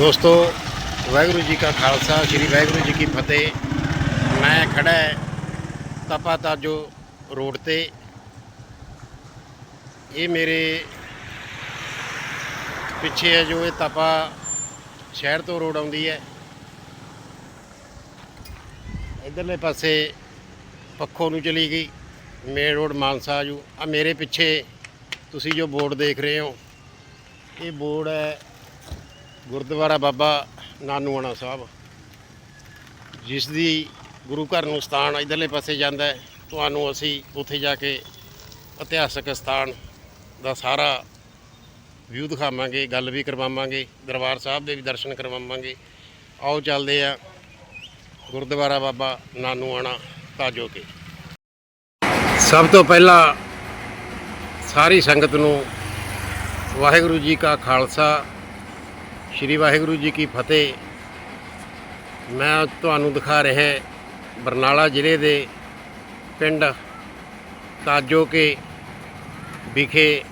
ਦੋਸਤੋ, ਵਾਹਿਗੁਰੂ ਜੀ ਕਾ ਖਾਲਸਾ, ਸ੍ਰੀ ਵਾਹਿਗੁਰੂ ਜੀ ਕੀ ਫਤਿਹ। ਮੈਂ ਖੜਾ ਹੈ ਤਪਾ ਤਾਜੋ ਰੋਡ ਤੇ। ਇਹ ਮੇਰੇ ਪਿੱਛੇ ਹੈ ਜੋ ਇਹ ਤਪਾ ਸ਼ਹਿਰ ਤੋਂ ਰੋਡ ਆਉਂਦੀ ਹੈ। ਇਧਰਲੇ ਪਾਸੇ ਪੱਖੋ ਨੂੰ ਚਲੀ ਗਈ, ਮੇਨ ਰੋਡ ਮਾਨਸਾ ਜੂ। ਆ ਮੇਰੇ ਪਿੱਛੇ ਤੁਸੀਂ ਜੋ ਬੋਰਡ ਦੇਖ ਰਹੇ ਹੋ, ਇਹ ਬੋਰਡ ਹੈ ਗੁਰਦੁਆਰਾ ਬਾਬਾ ਨਾਨੂਆਣਾ ਸਾਹਿਬ। ਜਿਸ ਦੀ ਗੁਰੂ ਘਰ ਨੂੰ ਸਥਾਨ ਇਧਰਲੇ ਪਾਸੇ ਜਾਂਦਾ ਹੈ, ਤੁਹਾਨੂੰ ਅਸੀਂ ਉੱਥੇ ਜਾ ਕੇ ਇਤਿਹਾਸਕ ਸਥਾਨ ਦਾ ਸਾਰਾ ਵਿਊ ਦਿਖਾਵਾਂਗੇ, ਗੱਲ ਵੀ ਕਰਵਾਵਾਂਗੇ, ਦਰਬਾਰ ਸਾਹਿਬ ਦੇ ਵੀ ਦਰਸ਼ਨ ਕਰਵਾਵਾਂਗੇ। ਆਓ ਚੱਲਦੇ ਆ ਗੁਰਦੁਆਰਾ ਬਾਬਾ ਨਾਨੂਆਣਾ ਤਾਜੋ ਕੇ। ਸਭ ਤੋਂ ਪਹਿਲਾਂ ਸਾਰੀ ਸੰਗਤ ਨੂੰ ਵਾਹਿਗੁਰੂ ਜੀ ਕਾ ਖਾਲਸਾ ਸ਼੍ਰੀ ਵਾਹਿਗੁਰੂ ਜੀ ਕੀ ਫਤਿਹ। ਮੈਂ ਤੁਹਾਨੂੰ ਦਿਖਾ ਰਿਹਾ ਬਰਨਾਲਾ ਜ਼ਿਲ੍ਹੇ ਦੇ ਪਿੰਡ ਤਾਜੋ ਕੇ ਵਿਖੇ,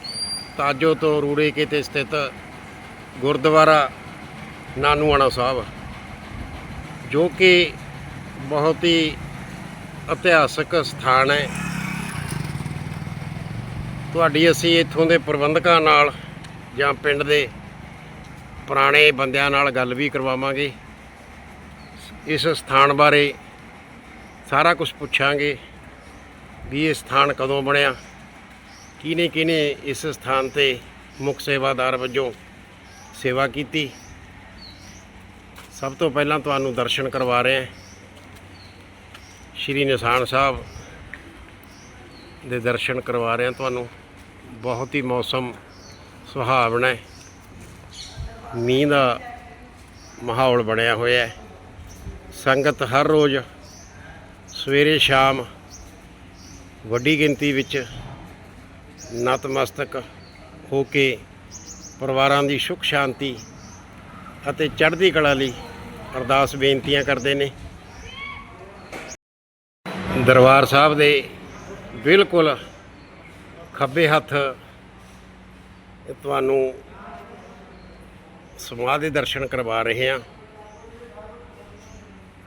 ਤਾਜੋ ਤੋਂ ਰੂੜੇ ਕੇ ਤੇ ਸਥਿਤ ਗੁਰਦੁਆਰਾ ਨਾਨੂਆਣਾ ਸਾਹਿਬ, ਜੋ ਕਿ ਬਹੁਤ ਹੀ ਇਤਿਹਾਸਕ ਸਥਾਨ ਹੈ। ਤੁਹਾਡੀ ਅਸੀਂ ਇੱਥੋਂ ਦੇ ਪ੍ਰਬੰਧਕਾਂ ਨਾਲ ਜਾਂ ਪਿੰਡ ਦੇ ਪੁਰਾਣੇ ਬੰਦਿਆਂ ਨਾਲ ਗੱਲ ਵੀ ਕਰਵਾਵਾਂਗੇ। ਇਸ ਸਥਾਨ ਬਾਰੇ ਸਾਰਾ ਕੁਝ ਪੁੱਛਾਂਗੇ ਵੀ ਇਹ ਸਥਾਨ ਕਦੋਂ ਬਣਿਆ, ਕਿਹਨੇ ਕਿਹਨੇ ਇਸ ਸਥਾਨ ਤੇ ਮੁੱਖ ਸੇਵਾਦਾਰ ਵਜੋਂ ਸੇਵਾ ਕੀਤੀ। ਸਭ ਤੋਂ ਪਹਿਲਾਂ ਤੁਹਾਨੂੰ ਦਰਸ਼ਨ ਕਰਵਾ ਰਹੇ ਹਾਂ। ਸ਼੍ਰੀ ਨਿਸ਼ਾਨ ਸਾਹਿਬ ਦੇ ਦਰਸ਼ਨ ਕਰਵਾ ਰਹੇ ਹਾਂ ਤੁਹਾਨੂੰ। ਬਹੁਤ ਹੀ ਮੌਸਮ ਸੁਹਾਵਣਾ ਹੈ। ਮੀਂਹ ਦਾ ਮਾਹੌਲ ਬਣਿਆ ਹੋਇਆ ਹੈ। ਸੰਗਤ ਹਰ ਰੋਜ਼ ਸਵੇਰੇ ਸ਼ਾਮ ਵੱਡੀ ਗਿਣਤੀ ਵਿੱਚ ਨਤਮਸਤਕ ਹੋ ਕੇ ਪਰਿਵਾਰਾਂ ਦੀ ਸੁਖ ਸ਼ਾਂਤੀ ਅਤੇ ਚੜ੍ਹਦੀ ਕਲਾ ਲਈ ਅਰਦਾਸ ਬੇਨਤੀਆਂ ਕਰਦੇ ਨੇ। ਦਰਬਾਰ ਸਾਹਿਬ ਦੇ ਬਿਲਕੁਲ ਖੱਬੇ ਹੱਥ ਤੁਹਾਨੂੰ ਸਮਾਧ ਦੇ ਦਰਸ਼ਨ ਕਰਵਾ ਰਹੇ ਹਾਂ।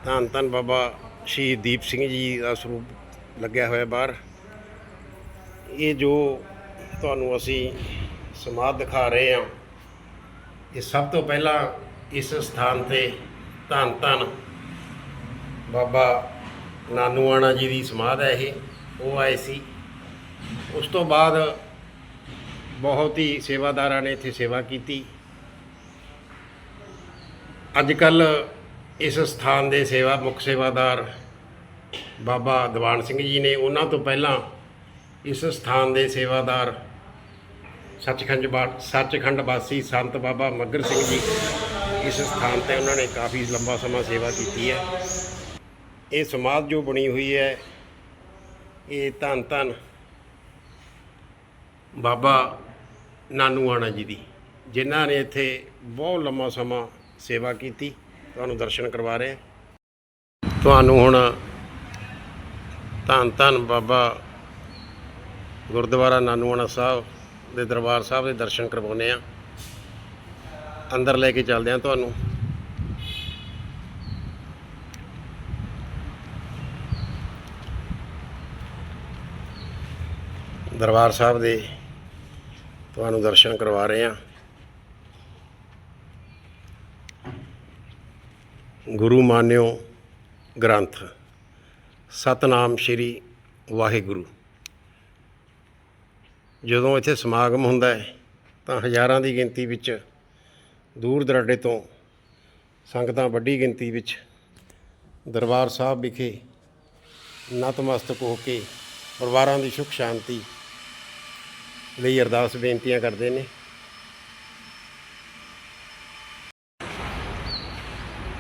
ਧੰਨ ਧੰਨ ਬਾਬਾ ਸ਼ਹੀਦ ਦੀਪ ਸਿੰਘ ਜੀ ਦਾ ਸਰੂਪ ਲੱਗਿਆ ਹੋਇਆ ਬਾਹਰ। ਇਹ ਜੋ ਤੁਹਾਨੂੰ ਅਸੀਂ ਸਮਾਧ ਦਿਖਾ ਰਹੇ ਹਾਂ, ਇਹ ਸਭ ਤੋਂ ਪਹਿਲਾਂ ਇਸ ਸਥਾਨ ਤੇ ਧੰਨ ਧੰਨ ਬਾਬਾ ਨਾਨੂਆਣਾ ਜੀ ਦੀ ਸਮਾਧ ਹੈ ਇਹ, ਉਹ ਆਏ ਸੀ। ਉਸ ਤੋਂ ਬਾਅਦ ਬਹੁਤ ਹੀ ਸੇਵਾਦਾਰਾਂ ਨੇ ਇੱਥੇ ਸੇਵਾ ਕੀਤੀ। ਅੱਜ ਕੱਲ ਇਸ ਸਥਾਨ ਦੇ ਸੇਵਾ, ਮੁੱਖ ਸੇਵਾਦਾਰ ਬਾਬਾ ਦੀਵਾਨ ਸਿੰਘ ਜੀ ਨੇ ਉਹਨਾਂ ਤੋਂ ਪਹਿਲਾਂ ਇਸ ਸਥਾਨ ਦੇ ਸੇਵਾਦਾਰ ਸੱਚਖੰਡ ਬਾ- ਸੱਚਖੰਡ ਵਾਸੀ ਸੰਤ ਬਾਬਾ ਮੱਗਰ ਸਿੰਘ ਜੀ ਇਸ ਸਥਾਨ ਤੇ ਉਹਨਾਂ ਨੇ ਕਾਫੀ ਲੰਬਾ ਸਮਾਂ ਸੇਵਾ ਕੀਤੀ ਹੈ। ਇਹ ਸਮਾਧ ਜੋ ਬਣੀ ਹੋਈ ਹੈ, ਇਹ ਧੰਨ ਧੰਨ ਬਾਬਾ ਨਾਨੂ ਆਣਾ ਜੀ ਦੀ, ਜਿਨ੍ਹਾਂ ਨੇ ਇੱਥੇ ਬਹੁਤ ਲੰਮਾ ਸਮਾਂ ਸੇਵਾ ਕੀਤੀ, ਤੁਹਾਨੂੰ ਦਰਸ਼ਨ ਕਰਵਾ ਰਹੇ ਹਾਂ। ਤੁਹਾਨੂੰ ਹੁਣ ਧੰਨ ਧੰਨ ਬਾਬਾ ਗੁਰਦੁਆਰਾ ਨਾਨੂਆਣਾ ਸਾਹਿਬ ਦੇ ਦਰਬਾਰ ਸਾਹਿਬ ਦੇ ਦਰਸ਼ਨ ਕਰਵਾਉਨੇ ਆ ਅੰਦਰ ਲੈ ਕੇ ਚੱਲਦੇ ਆ ਤੁਹਾਨੂੰ। ਦਰਬਾਰ ਸਾਹਿਬ ਦੇ ਤੁਹਾਨੂੰ ਦਰਸ਼ਨ ਕਰਵਾ ਰਹੇ ਹਾਂ। ਗੁਰੂ ਮਾਨਿਓ ਗ੍ਰੰਥ, ਸਤਨਾਮ ਸ੍ਰੀ ਵਾਹਿਗੁਰੂ। ਜਦੋਂ ਇੱਥੇ ਸਮਾਗਮ ਹੁੰਦਾ ਹੈ, ਤਾਂ ਹਜ਼ਾਰਾਂ ਦੀ ਗਿਣਤੀ ਵਿੱਚ, ਦੂਰ ਦਰਾਡੇ ਤੋਂ ਸੰਗਤਾਂ ਵੱਡੀ ਗਿਣਤੀ ਵਿੱਚ ਦਰਬਾਰ ਸਾਹਿਬ ਵਿਖੇ ਨਤਮਸਤਕ ਹੋ ਕੇ ਪਰਿਵਾਰਾਂ ਦੀ ਸੁਖ ਸ਼ਾਂਤੀ ਲਈ ਅਰਦਾਸ ਬੇਨਤੀਆਂ ਕਰਦੇ ਨੇ।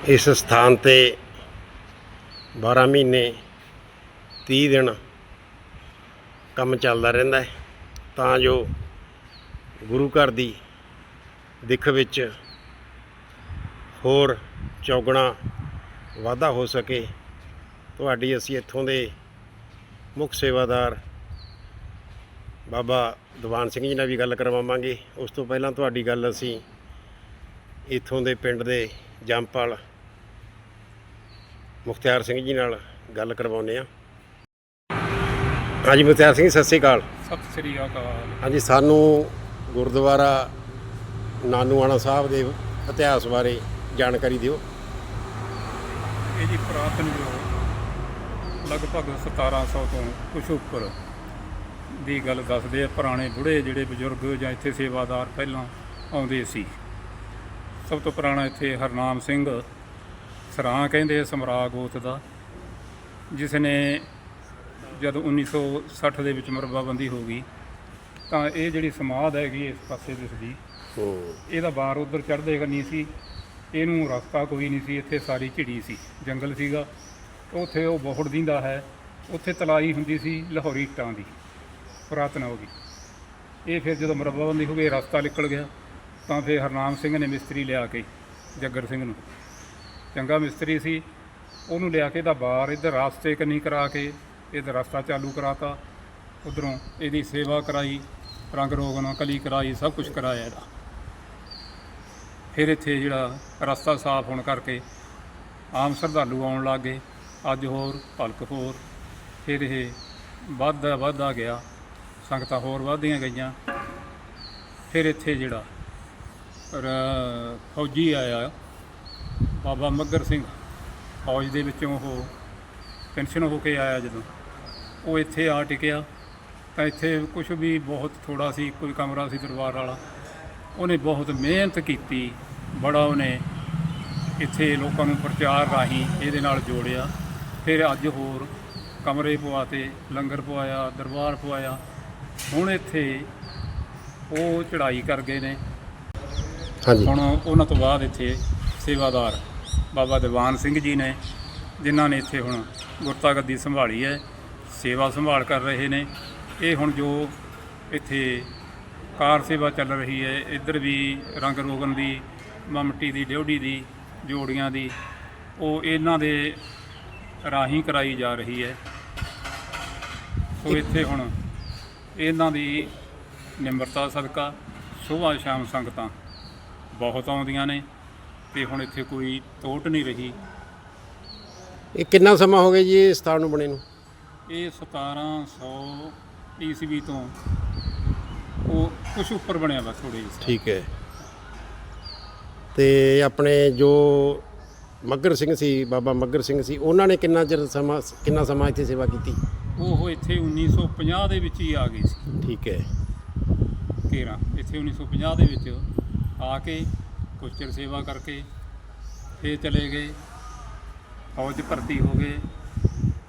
ਇਸ ਸਥਾਨ ਤੇ 12 ਮਹੀਨੇ 30 ਦਿਨ ਕੰਮ ਚੱਲਦਾ ਰਹਿੰਦਾ ਹੈ। ਤਾਂ ਜੋ ਗੁਰੂ ਘਰ ਦੀ ਦਿੱਖ ਵਿੱਚ ਹੋਰ ਚੌਗਣਾ ਵਾਧਾ ਹੋ ਸਕੇ। ਤੁਹਾਡੀ ਅਸੀਂ ਇੱਥੋਂ ਦੇ ਮੁੱਖ ਸੇਵਾਦਾਰ ਬਾਬਾ ਦੀਵਾਨ ਸਿੰਘ ਜੀ ਨਾਲ ਵੀ ਗੱਲ ਕਰਵਾਵਾਂਗੇ। ਉਸ ਤੋਂ ਪਹਿਲਾਂ ਤੁਹਾਡੀ ਗੱਲ ਅਸੀਂ ਇੱਥੋਂ ਦੇ ਪਿੰਡ ਦੇ ਜੰਪਾਲ ਮੁਖਤਿਆਰ ਸਿੰਘ ਜੀ ਨਾਲ ਗੱਲ ਕਰਵਾਉਂਦੇ ਆ ਹਾਂਜੀ ਮੁਖਤਿਆਰ ਸਿੰਘ ਸਤਿ ਸ੍ਰੀ ਅਕਾਲ। ਸਤਿ ਸ੍ਰੀ ਅਕਾਲ। ਹਾਂਜੀ ਸਾਨੂੰ ਗੁਰਦੁਆਰਾ ਨਾਨੂਆਣਾ ਸਾਹਿਬ ਦੇ ਇਤਿਹਾਸ ਬਾਰੇ ਜਾਣਕਾਰੀ ਦਿਓ। ਇਹ ਜੀ ਪੁਰਾਤਨ ਜੋ ਲਗਭਗ 1700 ਤੋਂ ਕੁਛ ਉੱਪਰ ਦੀ ਗੱਲ ਦੱਸਦੇ ਆ ਪੁਰਾਣੇ ਬੁੜੇ ਜਿਹੜੇ ਬਜ਼ੁਰਗ ਜਾਂ ਇੱਥੇ ਸੇਵਾਦਾਰ ਪਹਿਲਾਂ ਆਉਂਦੇ ਸੀ। ਸਭ ਤੋਂ ਪੁਰਾਣਾ ਇੱਥੇ ਹਰਨਾਮ ਸਿੰਘ ਸਰਾਂ ਕਹਿੰਦੇ ਸਮਰਾ ਗੋਤ ਦਾ ਜਿਸ ਨੇ ਜਦ 1960 ਦੇ ਵਿੱਚ ਮਰਬਾਬੰਦੀ ਹੋ ਗਈ ਤਾਂ ਇਹ ਜਿਹੜੀ ਸਮਾਧ ਹੈਗੀ ਇਸ ਪਾਸੇ ਦਿਸਦੀ ਹੂੰ। ਇਹਦਾ ਬਾਰ ਉਧਰ ਚੜ੍ਹਦੇ ਨਹੀਂ ਸੀ ਇਹਨੂੰ ਰਸਤਾ ਕੋਈ ਨਹੀਂ ਸੀ ਇੱਥੇ ਸਾਰੀ ਝਿੜੀ ਸੀ ਜੰਗਲ ਸੀਗਾ ਉੱਥੇ ਉਹ ਬਹੁੜ ਦਿੰਦਾ ਹੈ ਉੱਥੇ ਤਲਾਈ ਹੁੰਦੀ ਸੀ ਲਾਹੌਰੀ ਇੱਟਾਂ ਦੀ ਪੁਰਾਤਨ ਹੋ ਗਈ। ਇਹ ਫਿਰ ਜਦੋਂ ਮਰਬਬੰਦੀ ਹੋ ਗਈ ਰਸਤਾ ਨਿਕਲ ਗਿਆ ਤਾਂ ਫਿਰ ਹਰਨਾਮ ਸਿੰਘ ਨੇ ਮਿਸਤਰੀ ਲਿਆ ਕੇ ਜੱਗਰ ਸਿੰਘ ਨੂੰ। ਚੰਗਾ ਮਿਸਤਰੀ ਸੀ। ਉਹਨੂੰ ਲਿਆ ਕੇ ਦਾ ਬਾਰ ਇੱਧਰ ਰਾਸਤੇ ਕੰਨੀ ਕਰਾ ਕੇ ਇਹਦਾ ਰਸਤਾ ਚਾਲੂ ਕਰਾਤਾ। ਉਧਰੋਂ ਇਹਦੀ ਸੇਵਾ ਕਰਾਈ, ਰੰਗ ਰੋਗਨ ਕਲੀ ਕਰਾਈ, ਸਭ ਕੁਝ ਕਰਾਇਆ ਇਹਦਾ। ਫਿਰ ਇੱਥੇ ਜਿਹੜਾ ਰਸਤਾ ਸਾਫ਼ ਹੋਣ ਕਰਕੇ ਆਮ ਸ਼ਰਧਾਲੂ ਆਉਣ ਲੱਗ ਗਏ। ਅੱਜ ਹੋਰ ਭਲਕ ਹੋਰ। ਫਿਰ ਇਹ ਵੱਧਦਾ ਵੱਧਦਾ ਗਿਆ। ਸੰਗਤਾਂ ਹੋਰ ਵੱਧਦੀਆਂ ਗਈਆਂ। ਫਿਰ ਇੱਥੇ ਜਿਹੜਾ ਫੌਜੀ ਆਇਆ। ਬਾਬਾ ਮੱਗਰ ਸਿੰਘ ਫੌਜ ਦੇ ਵਿੱਚੋਂ ਉਹ ਪੈਨਸ਼ਨ ਹੋ ਕੇ ਆਇਆ ਜਦੋਂ। ਉਹ ਇੱਥੇ ਆ ਟਿਕਿਆ ਤਾਂ ਇੱਥੇ ਕੁਝ ਵੀ ਬਹੁਤ ਥੋੜਾ ਸੀ ਕੋਈ ਕਮਰਾ ਸੀ ਦਰਬਾਰ ਵਾਲਾ। ਉਹਨੇ ਬਹੁਤ ਮਿਹਨਤ ਕੀਤੀ ਬੜਾ ਉਹਨੇ ਇੱਥੇ ਲੋਕਾਂ ਨੂੰ ਪ੍ਰਚਾਰ ਰਾਹੀਂ ਇਹਦੇ ਨਾਲ ਜੋੜਿਆ। ਫਿਰ ਅੱਜ ਹੋਰ ਕਮਰੇ ਪਵਾਤੇ ਲੰਗਰ ਪਵਾਇਆ ਦਰਬਾਰ ਪਵਾਇਆ। ਹੁਣ ਇੱਥੇ ਉਹ ਚੜ੍ਹਾਈ ਕਰ ਗਏ ਨੇ। ਹਾਂਜੀ। ਹੁਣ ਉਹਨਾਂ ਤੋਂ ਬਾਅਦ ਇੱਥੇ ਸੇਵਾਦਾਰ ਬਾਬਾ ਦੀਵਾਨ ਸਿੰਘ ਜੀ ਨੇ ਜਿਨ੍ਹਾਂ ਨੇ ਇੱਥੇ ਹੁਣ ਗੁਰਤਾ ਗੱਦੀ ਸੰਭਾਲੀ ਹੈ ਸੇਵਾ ਸੰਭਾਲ ਕਰ ਰਹੇ ਨੇ। ਇਹ ਹੁਣ ਜੋ ਇੱਥੇ ਕਾਰ ਸੇਵਾ ਚੱਲ ਰਹੀ ਹੈ ਇੱਧਰ ਵੀ ਰੰਗ ਰੋਗਨ ਦੀ ਮਮਟੀ ਦੀ ਡਿਉੜੀ ਦੀ ਜੋੜੀਆਂ ਦੀ ਉਹ ਇਹਨਾਂ ਦੇ ਰਾਹੀਂ ਕਰਾਈ ਜਾ ਰਹੀ ਹੈ। ਸੋ ਇੱਥੇ ਹੁਣ ਇਹਨਾਂ ਦੀ ਨਿਮਰਤਾ ਸਦਕਾ ਸੁਬਾਹ ਸ਼ਾਮ ਸੰਗਤਾਂ ਬਹੁਤ ਆਉਂਦੀਆਂ ਨੇ। ਤੇ ਹੁਣ ਇੱਥੇ ਕੋਈ ਤੋਟ ਨਹੀਂ ਰਹੀ। ਇਹ ਕਿੰਨਾ ਸਮਾਂ ਹੋ ਗਿਆ ਜੀ ਇਹ ਸਥਾਨ ਨੂੰ ਬਣੇ ਨੂੰ? ਇਹ 1700 ਈਸਵੀ ਤੋਂ ਉਹ ਕੁਛ ਉੱਪਰ ਬਣਿਆ ਵਾ ਥੋੜੇ ਜਿਹੇ ਠੀਕ ਹੈ। ਤੇ ਆਪਣੇ ਜੋ ਮੱਗਰ ਸਿੰਘ ਸੀ ਬਾਬਾ ਮੱਗਰ ਸਿੰਘ ਸੀ ਉਹਨਾਂ ਨੇ ਕਿੰਨਾ ਚਿਰ ਸਮਾਂ ਕਿੰਨਾ ਸਮਾਂ ਇੱਥੇ ਸੇਵਾ ਕੀਤੀ? ਉਹ ਇੱਥੇ 1950 ਦੇ ਵਿੱਚ ਹੀ ਆ ਗਏ ਸੀ। ਠੀਕ ਹੈ। ਕੇਰਾ ਇੱਥੇ 1950 ਦੇ ਵਿੱਚ ਆ ਕੇ ਕੁਛ ਚਿਰ ਸੇਵਾ ਕਰਕੇ ਫੇਰ ਚਲੇ ਗਏ। ਫੌਜ ਭਰਤੀ ਹੋ ਗਏ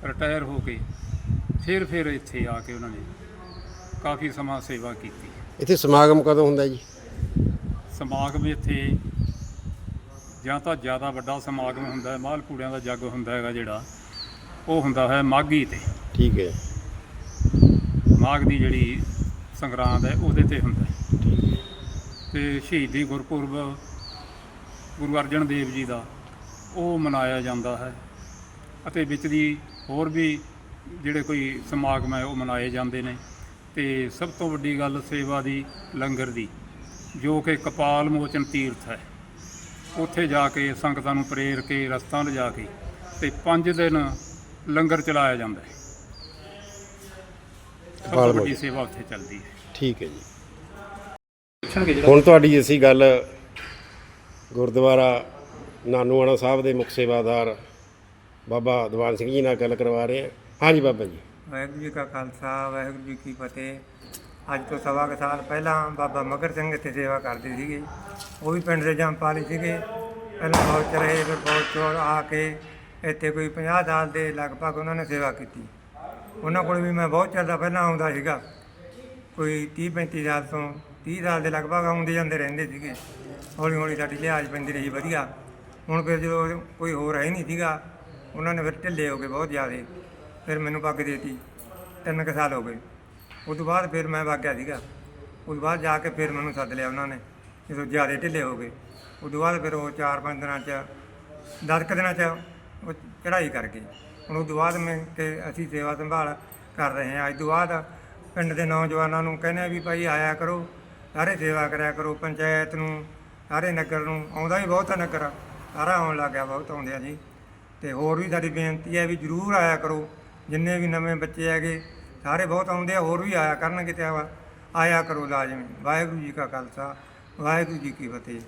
ਰਿਟਾਇਰ ਹੋ ਕੇ ਫਿਰ ਫਿਰ ਇੱਥੇ ਆ ਕੇ ਉਹਨਾਂ ਨੇ ਕਾਫੀ ਸਮਾਂ ਸੇਵਾ ਕੀਤੀ। ਇੱਥੇ ਸਮਾਗਮ ਕਦੋਂ ਹੁੰਦਾ ਜੀ? ਸਮਾਗਮ ਇੱਥੇ ਜਾਂ ਤਾਂ ਜ਼ਿਆਦਾ ਵੱਡਾ ਸਮਾਗਮ ਹੁੰਦਾ ਹੈ ਮਾਲਪੂੜਿਆਂ ਦਾ ਜੱਗ ਹੁੰਦਾ ਹੈਗਾ ਜਿਹੜਾ ਉਹ ਹੁੰਦਾ ਹੈ ਮਾਘੀ ਤੇ। ਠੀਕ ਹੈ। ਮਾਘ ਦੀ ਜਿਹੜੀ ਸੰਗਰਾਂਦ ਹੈ ਉਹਦੇ ਤੇ ਹੁੰਦਾ ਹੈ। ਤੇ ਸ਼ਹੀਦੀ ਗੁਰਪੁਰਬ ਗੁਰੂ ਅਰਜਨ ਦੇਵ ਜੀ ਦਾ ਉਹ ਮਨਾਇਆ ਜਾਂਦਾ ਹੈ। ਅਤੇ ਵਿੱਚ ਦੀ ਹੋਰ ਵੀ ਜਿਹੜੇ ਕੋਈ ਸਮਾਗਮ ਹੈ ਉਹ ਮਨਾਏ ਜਾਂਦੇ ਨੇ। ਤੇ ਸਭ ਤੋਂ ਵੱਡੀ ਗੱਲ ਸੇਵਾ ਦੀ ਲੰਗਰ ਦੀ ਜੋ ਕਿ ਕਪਾਲ ਮੋਚਨ ਤੀਰਥ ਹੈ। ਉੱਥੇ ਜਾ ਕੇ ਸੰਗਤਾਂ ਨੂੰ ਪ੍ਰੇਰ ਕੇ ਰਸਤਾ ਲਿਜਾ ਕੇ ਤੇ 5 ਦਿਨ ਲੰਗਰ ਚਲਾਇਆ ਜਾਂਦਾ ਹੈ। ਸਭ ਕਪਾਲ ਤੋਂ ਵੱਡੀ ਮੋਚਨ। ਸੇਵਾ ਉੱਥੇ ਚੱਲਦੀ ਹੈ। ਠੀਕ ਹੈ ਜੀ। ਹੁਣ ਤੁਹਾਡੀ ਅਸੀਂ ਗੱਲ ਗੁਰਦੁਆਰਾ ਨਾਨੂਆਣਾ ਸਾਹਿਬ ਦੇ ਮੁੱਖ ਸੇਵਾਦਾਰ ਬਾਬਾ ਦੀਵਾਨ ਸਿੰਘ ਜੀ ਨਾਲ ਗੱਲ ਕਰਵਾ ਰਹੇ ਹਾਂ। ਹਾਂਜੀ ਬਾਬਾ ਜੀ। ਵਾਹਿਗੁਰੂ ਜੀ ਕਾ ਖਾਲਸਾ, ਵਾਹਿਗੁਰੂ ਜੀ ਕੀ ਫਤਿਹ। ਅੱਜ ਤੋਂ ਸਵਾ ਕੁ ਸਾਲ ਪਹਿਲਾਂ ਬਾਬਾ ਮਗਰ ਸਿੰਘ ਇੱਥੇ ਸੇਵਾ ਕਰਦੇ ਸੀਗੇ। ਉਹ ਵੀ ਪਿੰਡ ਦੇ ਜੰਪਾਲੀ ਸੀਗੇ। ਪਹਿਲਾਂ ਬਹੁਤ 'ਚ ਰਹੇ ਫਿਰ ਫੌਜ 'ਚੋਂ ਆ ਕੇ ਇੱਥੇ ਕੋਈ 50 ਸਾਲ ਦੇ ਲਗਭਗ ਉਹਨਾਂ ਨੇ ਸੇਵਾ ਕੀਤੀ। ਉਹਨਾਂ ਕੋਲ ਵੀ ਮੈਂ ਬਹੁਤ ਚਿਰ ਦਾ ਪਹਿਲਾਂ ਆਉਂਦਾ ਸੀਗਾ। ਕੋਈ 30 35 ਸਾਲ ਤੋਂ 30 ਸਾਲ ਦੇ ਲਗਭਗ ਆਉਂਦੇ ਜਾਂਦੇ ਰਹਿੰਦੇ ਸੀਗੇ। ਹੌਲੀ ਹੌਲੀ ਸਾਡੀ ਲਿਹਾਜ਼ ਪੈਂਦੀ ਰਹੀ ਵਧੀਆ। ਹੁਣ ਫਿਰ ਜਦੋਂ ਕੋਈ ਹੋਰ ਹੈ ਹੀ ਨਹੀਂ ਸੀਗਾ, ਉਹਨਾਂ ਨੇ ਫਿਰ ਢਿੱਲੇ ਹੋ ਗਏ ਬਹੁਤ ਜ਼ਿਆਦੇ। ਫਿਰ ਮੈਨੂੰ ਪੱਗ ਦੇਤੀ, ਤਿੰਨ ਕੁ ਸਾਲ ਹੋ ਗਏ। ਉਸ ਤੋਂ ਬਾਅਦ ਫਿਰ ਮੈਂ ਵਾਗਿਆ ਸੀਗਾ। ਉਸ ਤੋਂ ਬਾਅਦ ਜਾ ਕੇ ਫਿਰ ਮੈਨੂੰ ਸੱਦ ਲਿਆ ਉਹਨਾਂ ਨੇ, ਜਦੋਂ ਜ਼ਿਆਦੇ ਢਿੱਲੇ ਹੋ ਗਏ। ਉਸ ਤੋਂ ਬਾਅਦ ਫਿਰ ਉਹ 4-5 ਦਿਨਾਂ 'ਚ, ਦਸ ਕੁ ਦਿਨਾਂ 'ਚ ਉਹ ਚੜ੍ਹਾਈ ਕਰ ਗਏ। ਹੁਣ ਉਸ ਤੋਂ ਬਾਅਦ ਮੈਂ ਕਿ ਅਸੀਂ ਸੇਵਾ ਸੰਭਾਲ ਕਰ ਰਹੇ ਹਾਂ। ਅੱਜ ਤੋਂ ਬਾਅਦ ਪਿੰਡ ਦੇ ਨੌਜਵਾਨਾਂ ਨੂੰ ਕਹਿੰਦੇ ਆ ਵੀ ਭਾਈ ਆਇਆ ਕਰੋ। ਸਾਰੇ ਸੇਵਾ ਕਰਿਆ ਕਰੋ, ਪੰਚਾਇਤ ਨੂੰ, ਸਾਰੇ ਨਗਰ ਨੂੰ, ਆਉਂਦਾ ਵੀ ਬਹੁਤ ਆ ਨਗਰ ਸਾਰਾ ਆਉਣ ਲੱਗ ਗਿਆ ਬਹੁਤ ਆਉਂਦੇ ਆ ਜੀ। ਤੇ ਹੋਰ ਵੀ ਸਾਡੀ ਬੇਨਤੀ ਹੈ ਵੀ ਜਰੂਰ ਆਇਆ ਕਰੋ, ਜਿੰਨੇ ਵੀ ਨਵੇਂ ਬੱਚੇ ਹੈਗੇ, ਸਾਰੇ ਬਹੁਤ ਆਉਂਦੇ ਆ, ਹੋਰ ਵੀ ਆਇਆ ਕਰਨਗੇ ਤੇ ਆਵਾ- ਆਇਆ ਕਰੋ ਲਾਜ਼ਮੀ। ਵਾਹਿਗੁਰੂ ਜੀ ਕਾ ਖਾਲਸਾ, ਵਾਹਿਗੁਰੂ ਜੀ ਕੀ ਫਤਿਹ।